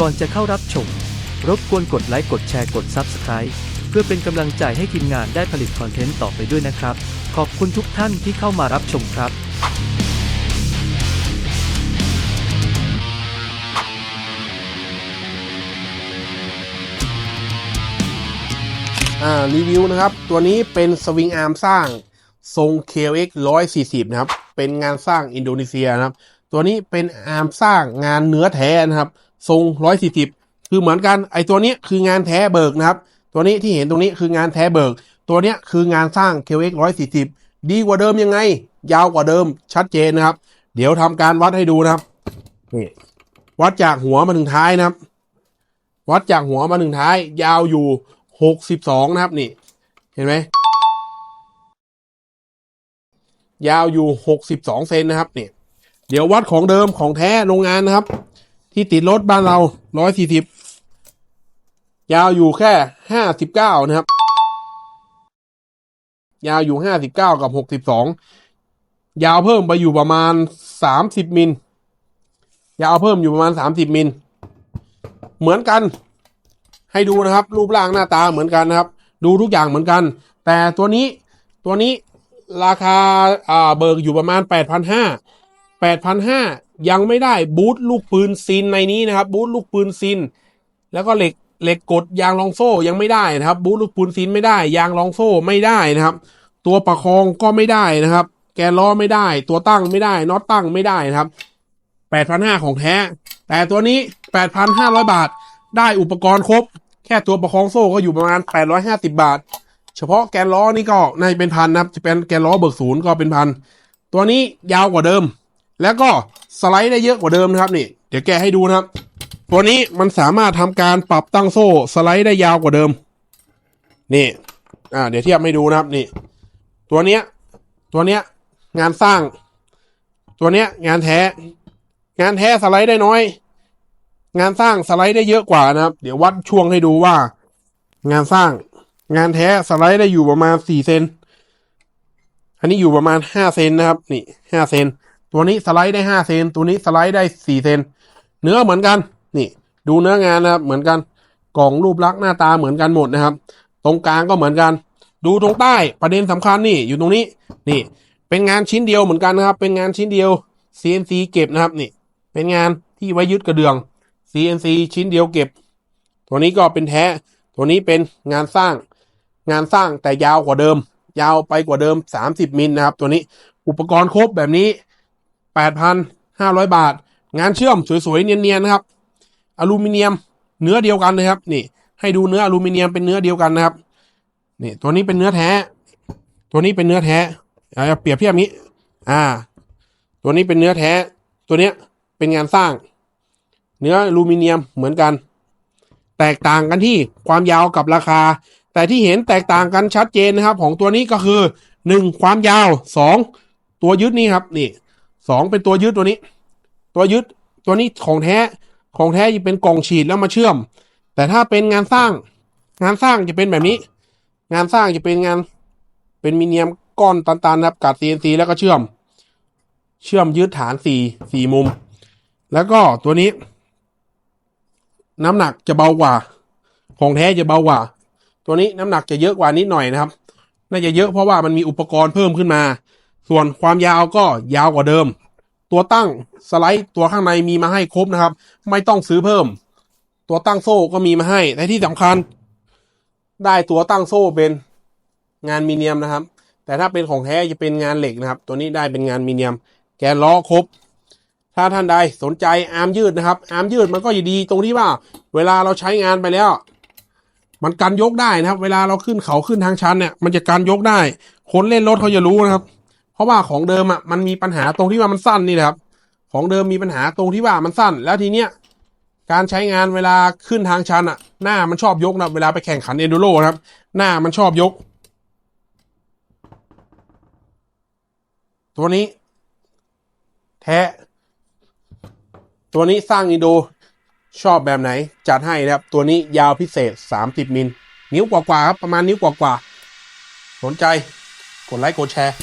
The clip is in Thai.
ก่อนจะเข้ารับชม รบกวนกดไลค์กดแชร์กด Subscribe เพื่อเป็นกำลังใจให้ทีมงานได้ผลิตคอนเทนต์ต่อไปด้วยนะครับ ขอบคุณทุกท่านที่เข้ามารับชมครับอ่ารีวิวนะครับ ตัวนี้เป็นสวิงอาร์มสร้างทรง KX 140 นะครับ เป็นงานสร้างอินโดนีเซียนะครับ ตัวนี้เป็นอาร์มสร้างงานเนื้อแท้นะครับ ทรง 140 คือเหมือนกันไอตัวนี้คืองานแท้เบิกนะครับ ตัวนี้ที่เห็นตรงนี้คืองานแท้เบิก ตัวเนี้ยคืองานสร้าง KX 140 ดีกว่าเดิมยังไง ยาวกว่าเดิมชัดเจนนะครับ เดี๋ยวทำการวัดให้ดูนะครับนี่วัดจากหัวมาถึงท้ายนะครับ วัดจากหัวมาถึงท้าย ยาวอยู่ 62 นะครับนี่ เห็นไหมยาวอยู่ 62 เซนนะครับนี่ เดี๋ยววัดของเดิมของแท้โรงงานนะครับ ที่ติดรถบ้านเรา140ยสี่สิบยาวอยู่แค่59นะครับ ยาวอยู่59กับ62ยาวเพิ่มไปอยู่ประมาณ30มิลยาวเพิ่มอยู่ประมาณ30มิลเหมือนกัน ให้ดูนะครับ รูปร่างหน้าตาเหมือนกันนะครับ ดูทุกอย่างเหมือนกัน แต่ตัวนี้ตัวนี้ราคาเบิกอยู่ประมาณ8,500 8,500 ยังไม่ได้บูทลูกปืนซินในนี้นะครับบูทลูกปืนซิน แล้วก็เหล็กเหล็กกดยางรองโซ่ยังไม่ได้นะครับบูทลูกปืนซินไม่ได้ ยางรองโซ่ไม่ได้นะครับ ตัวประคองก็ไม่ได้นะครับ แกนล้อไม่ได้ ตัวตั้งไม่ได้น็อตตั้งไม่ได้นะครับ8,500 ของแท้ แต่ตัวนี้ 8,500 บาท ได้อุปกรณ์ครบ แค่ตัวประคองโซ่ก็อยู่ประมาณ 850 บาท เฉพาะแกนล้อนี่ก็ในเป็นพันนะครับจะเป็นแกนล้อเบิกศูนย์ก็เป็นพัน ตัวนี้ยาวกว่าเดิม แล้วก็สไลด์ได้เยอะกว่าเดิมนะครับนี่ เดี๋ยวแกให้ดูนะครับ ตัวนี้มันสามารถทำการปรับตั้งโซ่สไลด์ได้ยาวกว่าเดิม นี่ อ่า เดี๋ยวเทียบให้ดูนะครับนี่ ตัวเนี้ย ตัวเนี้ยงานสร้าง ตัวเนี้ยงานแท้ งานแท้สไลด์ได้น้อย งานสร้างสไลด์ได้เยอะกว่านะครับ เดี๋ยววัดช่วงให้ดูว่า งานสร้าง งานแท้สไลด์ได้อยู่ประมาณสี่เซน อันนี้อยู่ประมาณห้าเซนนะครับ นี่ห้าเซน ตัวนี้สไลด์ได้ห้าเซนตัวนี้สไลด์ได้สี่เซนเนื้อเหมือนกันนี่ดูเนื้องานนะครับเหมือนกันกล่องรูปลักษณ์หน้าตาเหมือนกันหมดนะครับ ตรงกลางก็เหมือนกัน ดูตรงใต้ประเด็นสำคัญนี่อยู่ตรงนี้นี่เป็นงานชิ้นเดียวเหมือนกันนะครับ เป็นงานชิ้นเดียว CNC เก็บนะครับนี่ เป็นงานที่ไว้ยึดกระเดื่อง CNC ชิ้นเดียวเก็บ ตัวนี้ก็เป็นแท้ ตัวนี้เป็นงานสร้าง งานสร้างแต่ยาวกว่าเดิม ยาวไปกว่าเดิม 30มิลนะครับ ตัวนี้อุปกรณ์ครบแบบนี้ 8,500 บาท งานเชื่อมสวยๆเนียนๆนะครับ อลูมิเนียมเนื้อเดียวกันเลยครับ นี่ ให้ดูเนื้ออลูมิเนียมเป็นเนื้อเดียวกันนะครับ นี่ ตัวนี้เป็นเนื้อแท้ ตัวนี้เป็นเนื้อแท้เอาเปรียบเทียบนี้ อ่า ตัวนี้เป็นเนื้อแท้ ตัวเนี้ยเป็นงานสร้าง เนื้ออลูมิเนียมเหมือนกัน แตกต่างกันที่ความยาวกับราคา แต่ที่เห็นแตกต่างกันชัดเจนนะครับ ของตัวนี้ก็คือหนึ่งความยาวสองตัวยึดนี่ครับ นี่ สองเป็นตัวยึดตัวนี้ ตัวยึดตัวนี้ของแท้ของแท้จะเป็นกล่องฉีดแล้วมาเชื่อม แต่ถ้าเป็นงานสร้าง งานสร้างจะเป็นแบบนี้ งานสร้างจะเป็นงานเป็นมิเนียมก้อนตันๆนะครับกัด CNC แล้วก็เชื่อม เชื่อมยึดฐานสี่สี่มุม แล้วก็ตัวนี้ น้ำหนักจะเบากว่า ของแท้จะเบากว่า ตัวนี้น้ำหนักจะเยอะกว่านิดหน่อยนะครับ น่าจะเยอะเพราะว่ามันมีอุปกรณ์เพิ่มขึ้นมา ส่วนความยาวก็ยาวกว่าเดิม ตัวตั้งสไลด์ตัวข้างในมีมาให้ครบนะครับ ไม่ต้องซื้อเพิ่ม ตัวตั้งโซ่ก็มีมาให้และที่สำคัญ ได้ตัวตั้งโซ่เป็นงานมีเนียมนะครับ แต่ถ้าเป็นของแท้จะเป็นงานเหล็กนะครับ ตัวนี้ได้เป็นงานมีเนียม แกนล้อครบ ถ้าท่านใดสนใจอาร์มยืดนะครับ อาร์มยืดมันก็จะดีตรงที่ว่า เวลาเราใช้งานไปแล้ว มันกันยกได้นะครับ เวลาเราขึ้นเขาขึ้นทางชันเนี่ย มันจะกันยกได้ คนเล่นรถเขาจะรู้นะครับ เพราะว่าของเดิมอะมันมีปัญหาตรงที่ว่ามันสั้นนี่แหละครับ ของเดิมมีปัญหาตรงที่ว่ามันสั้น แล้วทีเนี้ยการใช้งานเวลาขึ้นทางชันอะ หน้ามันชอบยกนะเวลาไปแข่งขันเอนดูโรนะครับ หน้ามันชอบยก ตัวนี้ แท้ ตัวนี้สร้างอินโดชอบแบบไหน จัดให้นะครับ ตัวนี้ยาวพิเศษ 30 มิล นิ้วกว่าๆครับ ประมาณนิ้วกว่าๆสนใจ กดไลค์ กดแชร์